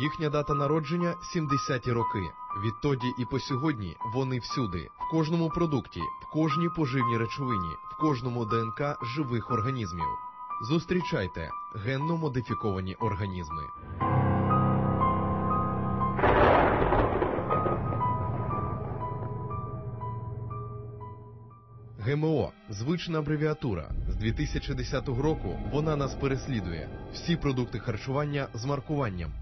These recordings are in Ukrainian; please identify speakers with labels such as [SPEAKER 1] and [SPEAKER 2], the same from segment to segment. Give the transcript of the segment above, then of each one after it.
[SPEAKER 1] Їхня дата народження 70-ті роки. Відтоді і по сьогодні вони всюди, в кожному продукті, в кожній поживній речовині, в кожному ДНК живих організмів. Зустрічайте генно модифіковані організми. ГМО звична абревіатура. З 2010 року вона нас переслідує. Всі продукти харчування з маркуванням: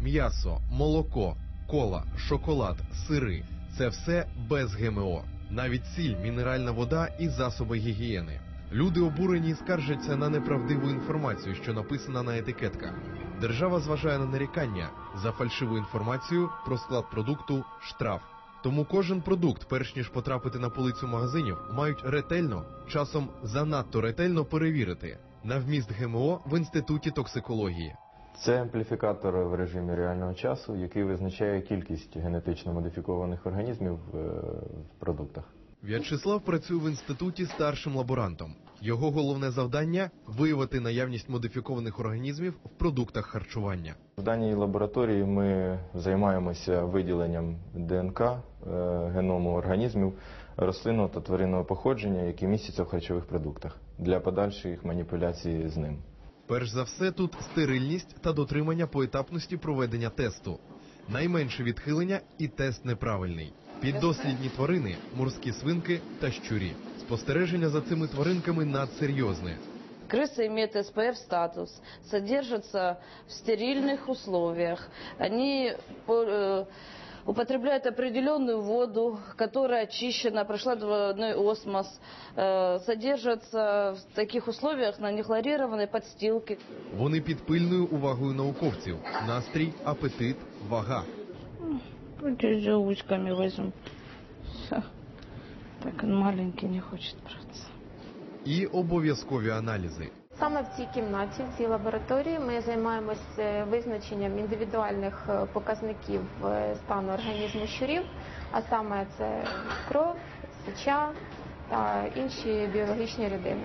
[SPEAKER 1] м'ясо, молоко, кола, шоколад, сири це все без ГМО. Навіть сіль, мінеральна вода і засоби гігієни. Люди обурені і скаржаться на неправдиву інформацію, що написана на етикетках. Держава зважає на нарікання за фальшиву інформацію про склад продукту штраф. Тому кожен продукт, перш ніж потрапити на полицю магазинів, мають ретельно, часом занадто ретельно перевірити на вміст ГМО в інституті токсикології.
[SPEAKER 2] Це ампліфікатор в режимі реального часу, який визначає кількість генетично модифікованих організмів е, в продуктах.
[SPEAKER 1] В'ячеслав працює в інституті старшим лаборантом. Його головне завдання виявити наявність модифікованих організмів в продуктах харчування.
[SPEAKER 2] В даній лабораторії ми займаємося виділенням ДНК е, геному організмів рослинного та тваринного походження, які містяться в харчових продуктах для подальших маніпуляцій з ним.
[SPEAKER 1] Перш за все, тут стерильність та дотримання поетапності проведення тесту. Найменше відхилення і тест неправильний. Піддослідні тварини, морські свинки та щурі. Спостереження за цими тваринками надсерйозне.
[SPEAKER 3] Крысы имеют СПФ-статус, содержатся в стерильных условиях. Они э, употребляют определенную воду, которая очищена, прошла двойной осмос, э, содержатся в таких условиях на нехлорированной подстилке.
[SPEAKER 1] Вони під пильною увагою науковців. Настрій, апетит, вага.
[SPEAKER 3] Давайте за узками возьмем. Всё. Так он маленький не хочет браться.
[SPEAKER 1] І обов'язкові аналізи.
[SPEAKER 4] Саме в цій кімнаті, в цій лабораторії, ми займаємося визначенням індивідуальних е, показників е, стану організму щурів, а саме це кров, сеча та інші біологічні рідини.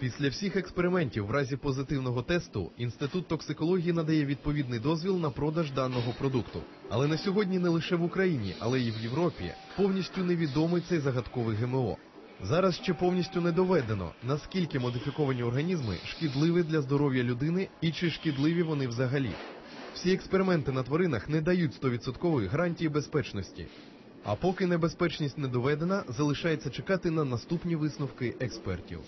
[SPEAKER 1] Після всіх експериментів, в разі позитивного тесту, інститут токсикології надає відповідний дозвіл на продаж даного продукту. Але на сьогодні не лише в Україні, але й в Європі повністю невідомий цей загадковий ГМО. Зараз ще повністю не доведено, наскільки модифіковані організми шкідливі для здоров'я людини і чи шкідливі вони взагалі. Всі експерименти на тваринах не дають 100% гарантії безпечності. А поки небезпечність не доведена, залишається чекати на наступні висновки експертів.